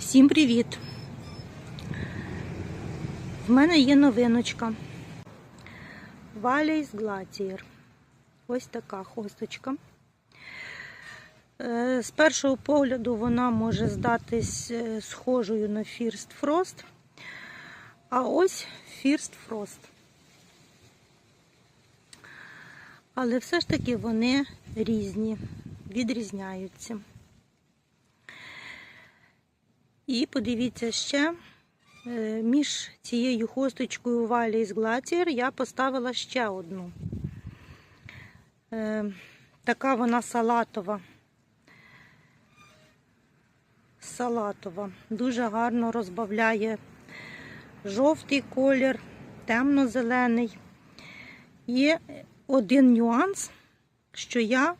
Всім привіт! В мене є новиночка. Валейс Глатієр. Ось така хосточка. Е, З першого погляду вона може здатись е, схожою на First Frost. А ось First Frost. Але все ж таки вони різні, відрізняються. І подивіться ще, е, між цією хосточкою Валі з Глатір я поставила ще одну. Е, Така вона салатова. Салатова. Дуже гарно розбавляє жовтий колір, темно-зелений. Є один нюанс, що я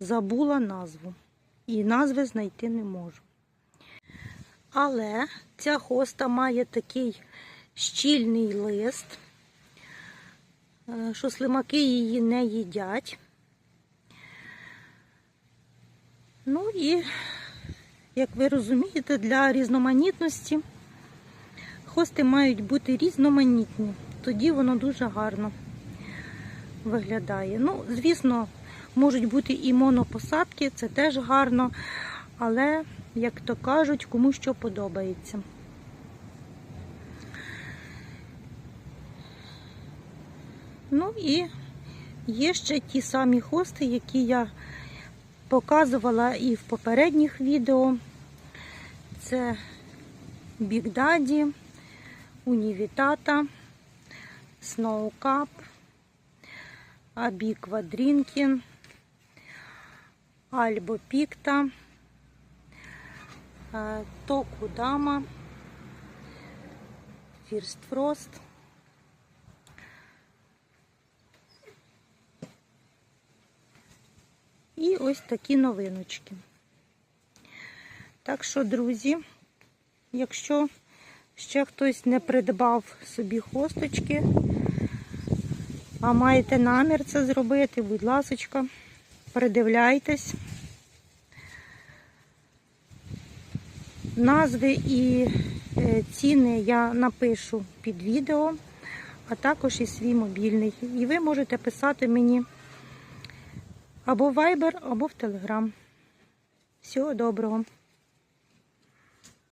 забула назву. І назви знайти не можу. Але ця хоста має такий щільний лист, е, що слимаки її не їдять. Ну і, як ви розумієте, для різноманітності хости мають бути різноманітні. Тоді воно дуже гарно виглядає. Ну, звісно, можуть бути і монопосадки, це теж гарно, але як то кажуть, кому що подобається. Ну і є ще ті самі хости, які я показувала і в попередніх відео. Це Daddy, Унівітата, Snow Cup, Абі Квадрінкін, Альбо Пікта. Е, Токудама, Фірст Фрост. І ось такі новиночки. Так що, друзі, якщо ще хтось не придбав собі хосточки, а маєте намір це зробити, будь ласочка, придивляйтесь. Назви і е, ціни я напишу під відео, а також і свій мобільний. І ви можете писати мені або в Viber, або в Telegram. Всього доброго!